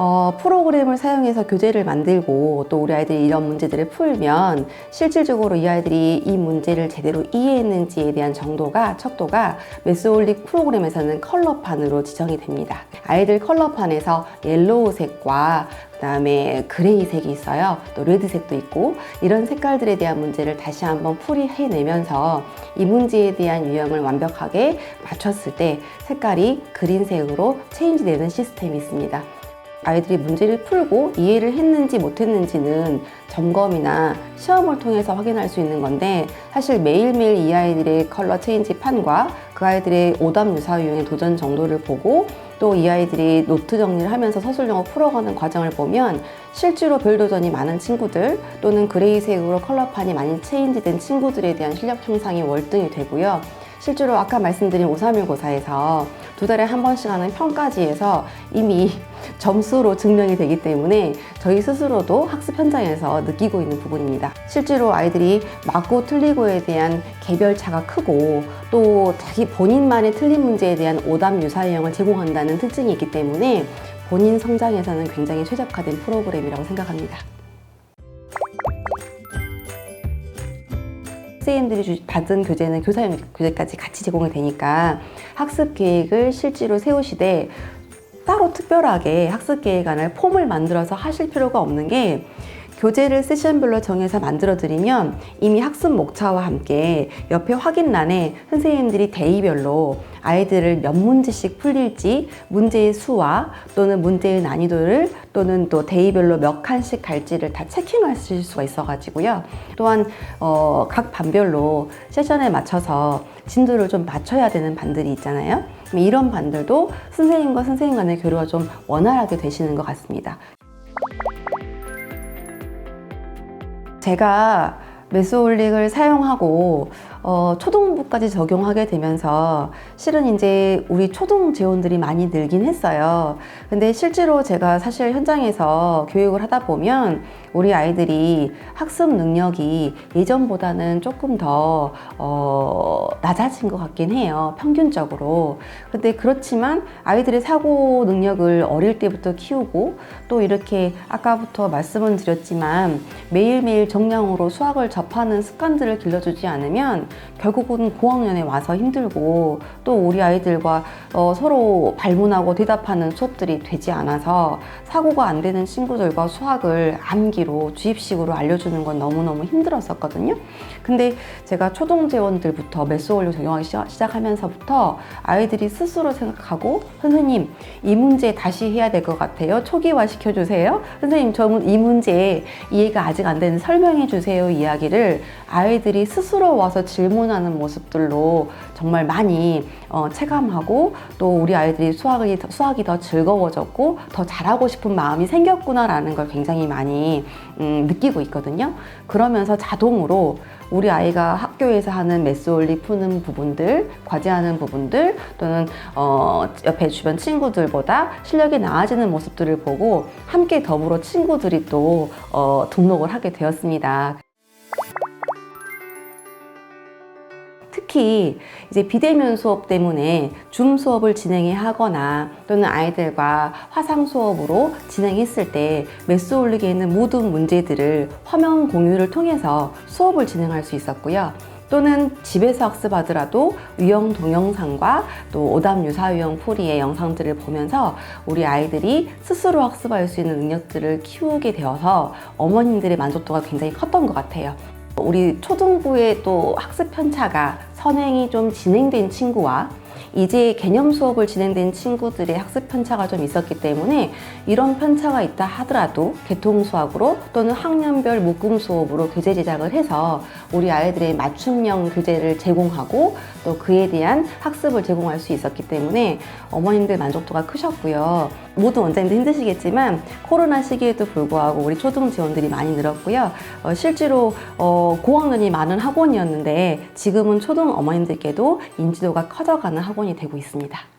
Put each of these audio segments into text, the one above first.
어, 프로그램을 사용해서 교재를 만들고 또 우리 아이들이 이런 문제들을 풀면 실질적으로 이 아이들이 이 문제를 제대로 이해했는지에 대한 정도가 척도가 메스올릭 프로그램에서는 컬러판으로 지정이 됩니다. 아이들 컬러판에서 옐로우색과 그 다음에 그레이색이 있어요. 또 레드색도 있고 이런 색깔들에 대한 문제를 다시 한번 풀이해내면서 이 문제에 대한 유형을 완벽하게 맞췄을 때 색깔이 그린색으로 체인지되는 시스템이 있습니다. 아이들이 문제를 풀고 이해를 했는지 못했는지는 점검이나 시험을 통해서 확인할 수 있는 건데 사실 매일매일 이 아이들의 컬러 체인지 판과 그 아이들의 오답 유사 유형의 도전 정도를 보고 또 이 아이들이 노트 정리를 하면서 서술 영어 풀어가는 과정을 보면 실제로 별 도전이 많은 친구들 또는 그레이색으로 컬러판이 많이 체인지된 친구들에 대한 실력 향상이 월등히 되고요. 실제로 아까 말씀드린 531고사에서 두 달에 한 번씩 하는 평가지에서 이미 점수로 증명이 되기 때문에 저희 스스로도 학습 현장에서 느끼고 있는 부분입니다. 실제로 아이들이 맞고 틀리고에 대한 개별차가 크고 또 자기 본인만의 틀린 문제에 대한 오답 유사 유형을 제공한다는 특징이 있기 때문에 본인 성장에서는 굉장히 최적화된 프로그램이라고 생각합니다. 선생님들이 주- 받은 교재는 교사용 교재까지 같이 제공이 되니까 학습 계획을 실제로 세우시되 따로 특별하게 학습 계획안을 폼을 만들어서 하실 필요가 없는 게 교재를 세션별로 정해서 만들어 드리면 이미 학습 목차와 함께 옆에 확인란에 선생님들이 데이별로 아이들을 몇 문제씩 풀릴지 문제의 수와 또는 문제의 난이도를 또는 또 데이별로 몇 칸씩 갈지를 다 체킹하실 수가 있어 가지고요. 또한 어, 각 반별로 세션에 맞춰서 진도를 좀 맞춰야 되는 반들이 있잖아요. 이런 반들도 선생님과 선생님 간의 교류가 좀 원활하게 되시는 것 같습니다. 제가 메소올릭을 사용하고 어, 초등부까지 적용하게 되면서 실은 이제 우리 초등 재원들이 많이 늘긴 했어요. 근데 실제로 제가 사실 현장에서 교육을 하다 보면 우리 아이들이 학습 능력이 예전보다는 조금 더 어, 낮아진 것 같긴 해요. 평균적으로. 근데 그렇지만 아이들의 사고 능력을 어릴 때부터 키우고 또 이렇게 아까부터 말씀은 드렸지만 매일매일 정량으로 수학을 접하는 습관들을 길러주지 않으면 결국은 고학년에 와서 힘들고 또 우리 아이들과 어, 서로 발문하고 대답하는 수업들이 되지 않아서 사고가 안 되는 친구들과 수학을 암기로 주입식으로 알려주는 건 너무너무 힘들었었거든요. 근데 제가 초동재원들부터 메소올로 적용하기 시작- 시작하면서부터 아이들이 스스로 생각하고 선생님 이 문제 다시 해야 될 것 같아요. 초기화 시켜주세요. 선생님 저이 문제 이해가 아직 안 되는 설명해 주세요. 이야기를 아이들이 스스로 와서 질문하는 모습들로 정말 많이 어, 체감하고 또 우리 아이들이 수학이, 더- 수학이 더 즐거워졌고 더 잘하고 싶은 마음이 생겼구나라는 걸 굉장히 많이 음, 느끼고 있거든요. 그러면서 자동으로 우리 아이가 학교에서 하는 메스올리 푸는 부분들, 과제하는 부분들 또는 어, 옆에 주변 친구들보다 실력이 나아지는 모습들을 보고 함께 더불어 친구들이 또 어, 등록을 하게 되었습니다. 특히 이제 비대면 수업 때문에 줌 수업을 진행해 하거나 또는 아이들과 화상 수업으로 진행했을 때 매스 올리게 있는 모든 문제들을 화면 공유를 통해서 수업을 진행할 수 있었고요. 또는 집에서 학습하더라도 유형 동영상과 또 오답 유사 유형 풀이의 영상들을 보면서 우리 아이들이 스스로 학습할 수 있는 능력들을 키우게 되어서 어머님들의 만족도가 굉장히 컸던 것 같아요. 우리 초등부의 또 학습 편차가 선행이 좀 진행된 친구와 이제 개념 수업을 진행된 친구들의 학습 편차가 좀 있었기 때문에 이런 편차가 있다 하더라도 개통 수학으로 또는 학년별 묶음 수업으로 교재 제작을 해서 우리 아이들의 맞춤형 교재를 제공하고 또 그에 대한 학습을 제공할 수 있었기 때문에 어머님들 만족도가 크셨고요. 모든 원장님도 힘드시겠지만 코로나 시기에도 불구하고 우리 초등 지원들이 많이 늘었고요. 어, 실제로 어, 고학년이 많은 학원이었는데 지금은 초등 어머님들께도 인지도가 커져가는 학원이 되고 있습니다.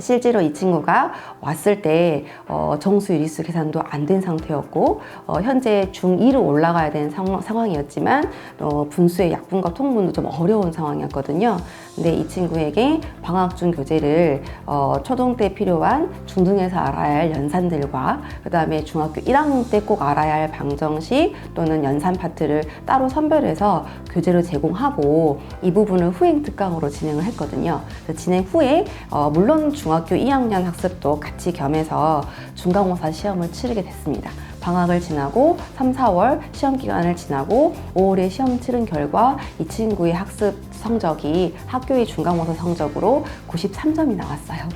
실제로 이 친구가 왔을 때 어, 정수 유리수 계산도 안 된 상태였고 어, 현재 중2로 올라가야 되는 상황, 상황이었지만 어, 분수의 약분과 통분도 좀 어려운 상황이었거든요. 근데 이 친구에게 방학 중 교재를 어, 초등 때 필요한 중등에서 알아야 할 연산들과 그 다음에 중학교 1학년 때 꼭 알아야 할 방정식 또는 연산 파트를 따로 선별해서 교재로 제공하고 이 부분을 후행 특강으로 진행을 했거든요. 진행 후에 어, 물론 중 학교 2학년 학습도 같이 겸해서 중간고사 시험을 치르게 됐습니다. 방학을 지나고 3, 4월 시험 기간을 지나고 5월에 시험 치른 결과 이 친구의 학습 성적이 학교의 중간고사 성적으로 93점이 나왔어요.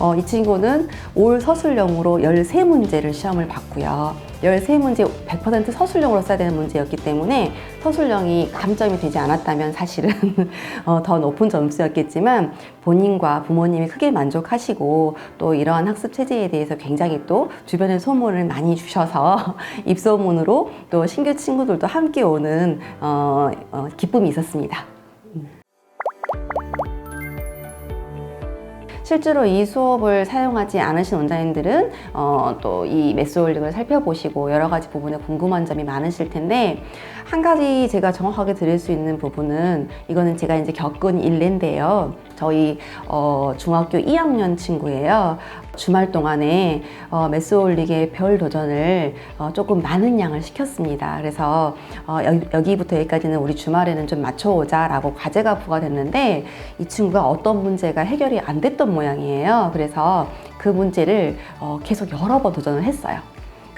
어, 이 친구는 올 서술형으로 13문제를 시험을 봤고요. 13문제 100% 서술형으로 써야 되는 문제였기 때문에 서술형이 감점이 되지 않았다면 사실은 어, 더 높은 점수였겠지만 본인과 부모님이 크게 만족하시고 또 이러한 학습 체제에 대해서 굉장히 또 주변에 소문을 많이 주셔서 입소문으로 또 신규 친구들도 함께 오는 어, 어, 기쁨이 있었습니다. 실제로 이 수업을 사용하지 않으신 원장님들은 어, 또이 메스홀릭을 살펴보시고 여러 가지 부분에 궁금한 점이 많으실 텐데 한 가지 제가 정확하게 드릴 수 있는 부분은 이거는 제가 이제 겪은 일례인데요. 저희 어, 중학교 2학년 친구예요. 주말 동안에 어, 메스홀릭의 별 도전을 어, 조금 많은 양을 시켰습니다. 그래서 어, 여기, 여기 부터 여기까지는 우리 주말에는 좀 맞춰오자라고 과제가 부과됐는데 이 친구가 어떤 문제가 해결이 안 됐던 모양이에요. 그래서 그 문제를 어, 계속 여러 번 도전을 했어요.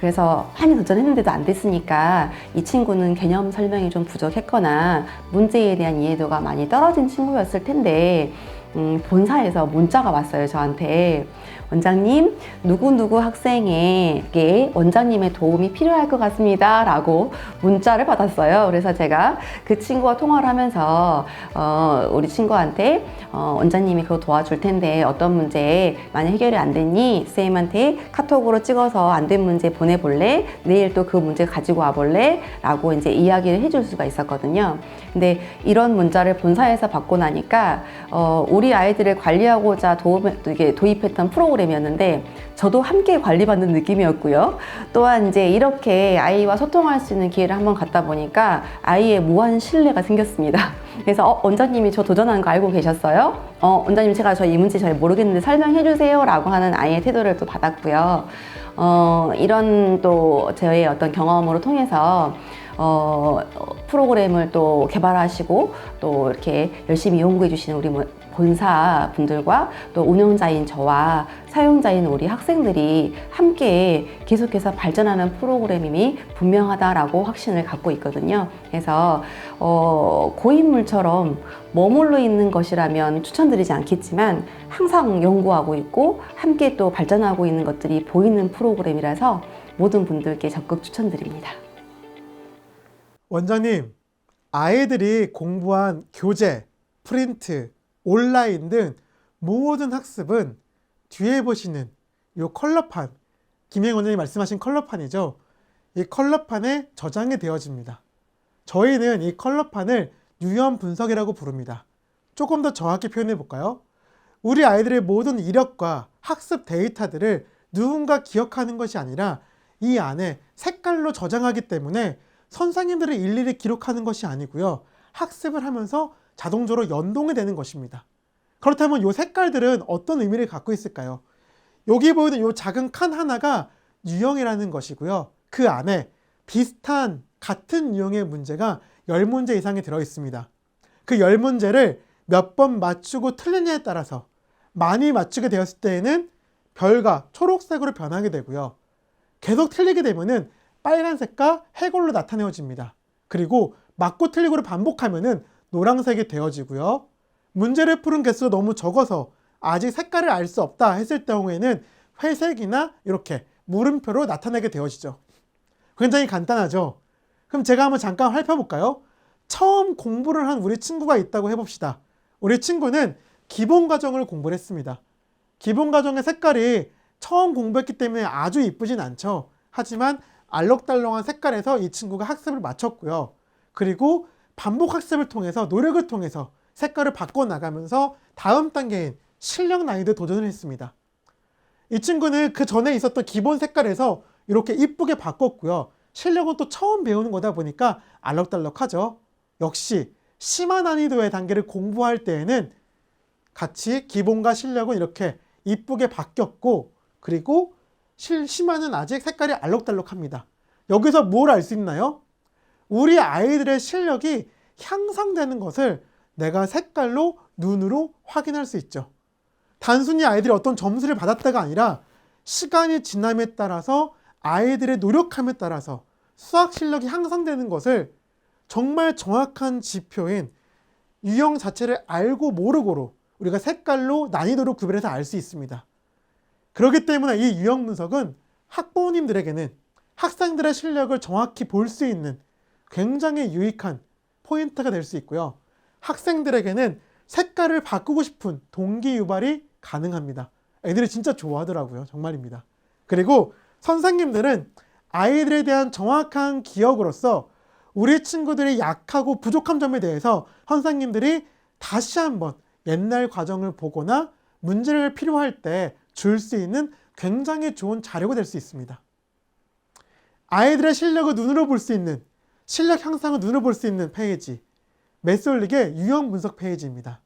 그래서 많이 도전했는데도 안 됐으니까 이 친구는 개념 설명이 좀 부족했거나 문제에 대한 이해도가 많이 떨어진 친구였을 텐데 음, 본사에서 문자가 왔어요 저한테 원장님 누구누구 학생에게 원장님의 도움이 필요할 것 같습니다 라고 문자를 받았어요. 그래서 제가 그 친구와 통화를 하면서 어, 우리 친구한테 어, 원장님이 그거 도와줄 텐데 어떤 문제 만약 해결이 안 됐니? 쌤한테 카톡으로 찍어서 안 된 문제 보내볼래? 내일 또 그 문제 가지고 와볼래? 라고 이제 이야기를 해줄 수가 있었거든요. 근데 이런 문자를 본사에서 받고 나니까 어, 우리 아이들을 관리하고자 도움, 도입했던 프로그램 이었는데 저도 함께 관리받는 느낌이었고요. 또한 이제 이렇게 아이와 소통할 수 있는 기회를 한번 갖다 보니까 아이의 무한 신뢰가 생겼습니다. 그래서 어, 원장님이 저 도전하는 거 알고 계셨어요? 어, 원장님 제가 저 이 문제 잘 모르겠는데 설명해 주세요 라고 하는 아이의 태도를 또 받았고요. 어, 이런 또 저의 어떤 경험으로 통해서 어, 프로그램을 또 개발하시고 또 이렇게 열심히 연구해 주시는 우리 뭐 본사 분들과 또 운영자인 저와 사용자인 우리 학생들이 함께 계속해서 발전하는 프로그램임이 분명하다라고 확신을 갖고 있거든요. 그래서 어, 고인물처럼 머물러 있는 것이라면 추천드리지 않겠지만 항상 연구하고 있고 함께 또 발전하고 있는 것들이 보이는 프로그램이라서 모든 분들께 적극 추천드립니다. 원장님, 아이들이 공부한 교재, 프린트, 온라인 등 모든 학습은 뒤에 보시는 이 컬러판, 김행 원장님 말씀하신 컬러판이죠. 이 컬러판에 저장이 되어집니다. 저희는 이 컬러판을 유형 분석이라고 부릅니다. 조금 더 정확히 표현해 볼까요? 우리 아이들의 모든 이력과 학습 데이터들을 누군가 기억하는 것이 아니라 이 안에 색깔로 저장하기 때문에 선생님들이 일일이 기록하는 것이 아니고요. 학습을 하면서 자동적으로 연동이 되는 것입니다. 그렇다면 이 색깔들은 어떤 의미를 갖고 있을까요? 여기 보이는 이 작은 칸 하나가 유형이라는 것이고요. 그 안에 비슷한 같은 유형의 문제가 10문제 이상이 들어 있습니다. 그 10문제를 몇 번 맞추고 틀리냐에 따라서 많이 맞추게 되었을 때에는 별과 초록색으로 변하게 되고요. 계속 틀리게 되면은 빨간색과 해골로 나타내어집니다. 그리고 맞고 틀리고를 반복하면은 노란색이 되어지고요. 문제를 푸른 개수가 너무 적어서 아직 색깔을 알 수 없다 했을 경우에는 회색이나 이렇게 물음표로 나타내게 되어지죠. 굉장히 간단하죠. 그럼 제가 한번 잠깐 살펴볼까요? 처음 공부를 한 우리 친구가 있다고 해봅시다. 우리 친구는 기본 과정을 공부를 했습니다. 기본 과정의 색깔이 처음 공부했기 때문에 아주 이쁘진 않죠. 하지만 알록달록한 색깔에서 이 친구가 학습을 마쳤고요. 그리고 반복 학습을 통해서 노력을 통해서 색깔을 바꿔 나가면서 다음 단계인 실력 난이도 도전을 했습니다. 이 친구는 그 전에 있었던 기본 색깔에서 이렇게 이쁘게 바꿨고요. 실력은 또 처음 배우는 거다 보니까 알록달록하죠. 역시 심한 난이도의 단계를 공부할 때에는 같이 기본과 실력은 이렇게 이쁘게 바뀌었고 그리고 실, 심한은 아직 색깔이 알록달록합니다. 여기서 뭘 알 수 있나요? 우리 아이들의 실력이 향상되는 것을 내가 색깔로 눈으로 확인할 수 있죠. 단순히 아이들이 어떤 점수를 받았다가 아니라 시간이 지남에 따라서 아이들의 노력함에 따라서 수학 실력이 향상되는 것을 정말 정확한 지표인 유형 자체를 알고 모르고로 우리가 색깔로 난이도로 구별해서 알 수 있습니다. 그렇기 때문에 이 유형 분석은 학부모님들에게는 학생들의 실력을 정확히 볼 수 있는 굉장히 유익한 포인트가 될 수 있고요. 학생들에게는 색깔을 바꾸고 싶은 동기 유발이 가능합니다. 애들이 진짜 좋아하더라고요. 정말입니다. 그리고 선생님들은 아이들에 대한 정확한 기억으로서 우리 친구들이 약하고 부족한 점에 대해서 선생님들이 다시 한번 옛날 과정을 보거나 문제를 필요할 때 줄 수 있는 굉장히 좋은 자료가 될 수 있습니다. 아이들의 실력을 눈으로 볼 수 있는 실력 향상을 눈으로 볼 수 있는 페이지 메솔릭의 유형 분석 페이지입니다.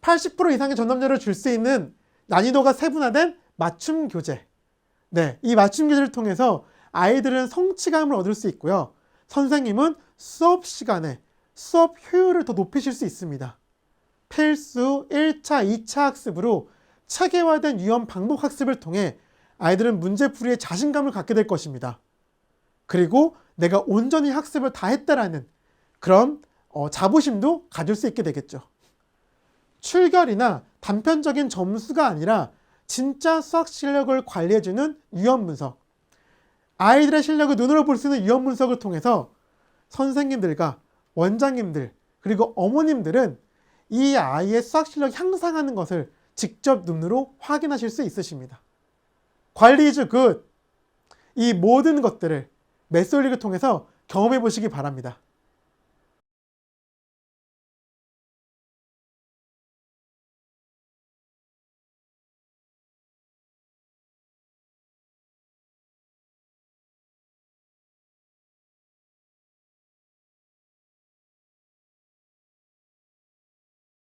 80% 이상의 전담자를 줄 수 있는 난이도가 세분화된 맞춤 교재. 네, 이 맞춤 교재를 통해서 아이들은 성취감을 얻을 수 있고요. 선생님은 수업 시간에 수업 효율을 더 높이실 수 있습니다. 필수 1차, 2차 학습으로 체계화된 유형 반복 학습을 통해 아이들은 문제풀이에 자신감을 갖게 될 것입니다. 그리고 내가 온전히 학습을 다 했다라는 그런 어, 자부심도 가질 수 있게 되겠죠. 출결이나 단편적인 점수가 아니라 진짜 수학 실력을 관리해주는 유형 분석. 아이들의 실력을 눈으로 볼 수 있는 유형 분석을 통해서 선생님들과 원장님들 그리고 어머님들은 이 아이의 수학 실력 향상하는 것을 직접 눈으로 확인하실 수 있으십니다. 관리 이즈 굿. 이 모든 것들을 메솔릭을 통해서 경험해 보시기 바랍니다.